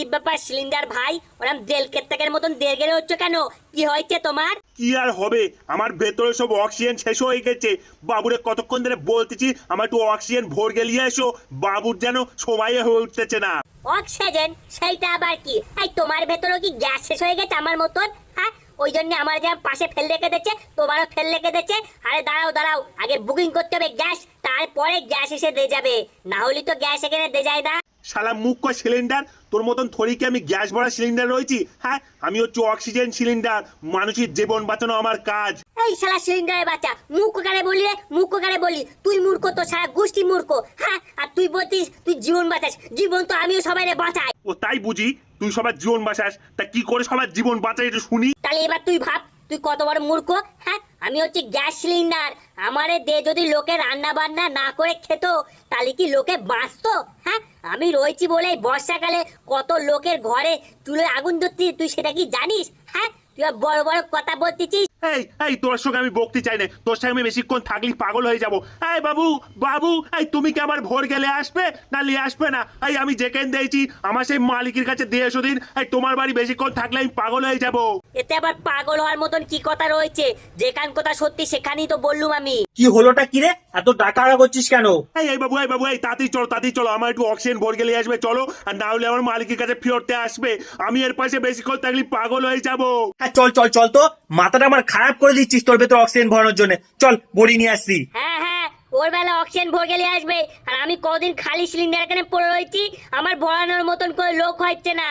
কি ব্যাপার সিলিন্ডার ভাই ওরম কেত্তাকের মতন হচ্ছে কেন? কি হয়েছে তোমার? কি আর হবে? আমার ভেতরে সব অক্সিজেন শেষ হয়ে গেছে। বাবুরে কতক্ষণ ধরে বলতেছি আমার একটু অক্সিজেন ভোর গেলিয়ে এসো। বাবুর যেন সময় হয়ে উঠতেছে না। অক্সিজেন? সেইটা আবার কি? এই তোমার ভেতরে কি গ্যাস শেষ হয়ে গেছে আমার মতন? হ্যাঁ? ওই জন্য আমার যা পাশে ফেল রেখে দিচ্ছে তোমারও ফেল রেখে দিচ্ছে। আরে দাঁড়াও দাঁড়াও আগে বুকিং করতে হবে গ্যাস তারপরে গ্যাস এসে দিয়ে যাবে। না হলে তো গ্যাস এখানে দিয়ে যায় না। শালা মুখ্য সিলিন্ডার তোর মতন থরিকে আমি গ্যাস ভরা সিলিন্ডার রয়েছি হ্যাঁ? আমি হচ্ছে অক্সিজেন সিলিন্ডার মানুষের জীবন বাঁচানো আমার কাজ। এই শালা সিলিন্ডারের বাচ্চা মুখ কারে বলি রে মূর্খ কারে বলি তুই মূর্খ তো সারা গোষ্ঠী মূর্খ হ্যাঁ? আর তুই বলতিস তুই জীবন বাঁচাস জীবন তো আমিও সবাই বাঁচাই। ও তাই বুঝি তুই সবার জীবন বাঁচাস তা কি করে সবার জীবন বাঁচাই একটু শুনি। তাহলে এবার তুই ভাব তুই কত বড় মূর্খ হ্যাঁ? আমি হচ্ছে গ্যাস সিলিন্ডার আমারে দে যদি লোকে রান্না বান্না না করে খেত তাহলে কি লোকে বাঁচতো? আমি রয়েছি বলে বর্ষাকালে কত লোকের ঘরে চুলে আগুন ধরছি তুই সেটা কি জানিস? হ্যাঁ? তুই আর বড় বড় কথা বলতেছিস? এই এই তোর সঙ্গে আমি বকতে চাই না। তোর সঙ্গে আমি বেশিক্ষণ থাকলি পাগল হয়ে যাব। এই বাবু বাবু এই তুমি কি আবার ভোর গেলে আসবে? না নিয়ে আসবে না। এই আমি দিয়েছি আমার সেই মালিকের কাছে দিয়ে এসো দিন। এই তোমার বাড়ি বেশিক্ষণ থাকলে আমি পাগল হয়ে যাব। এতে আবার পাগল হওয়ার মতন কি কথা রয়েছে? যেখান কথা সত্যি সেখানেই তো বললুম আমি। কি হলোটা কি রে? এত টাকা করছিস কেন? এই এই বাবু এই বাবু এই তাড়াতাড়ি চলো তাড়াতাড়ি চলো। আমার একটু অক্সিজেন ভোর গেলে আসবে চলো। আর না হলে আমার মালিকের কাছে ফিরতে আসবে। আমি এর পাশে বেশিক্ষণ থাকলে পাগল হয়ে যাব। হ্যাঁ চল চল চল তো। মাথাটা আমার খারাপ করে দিচ্ছিস তোর ভেতর অক্সিজেন ভরানোর জন্য। চল, বড়ি নিয়ে আসছি। হ্যাঁ হ্যাঁ ওর বেলা অক্সিজেন ভরে গেলে আসবে। আর আমি কদিন খালি সিলিন্ডার এখানে পড়ে রয়েছি, আমার ভরানোর মতন করে লোক হচ্ছে না।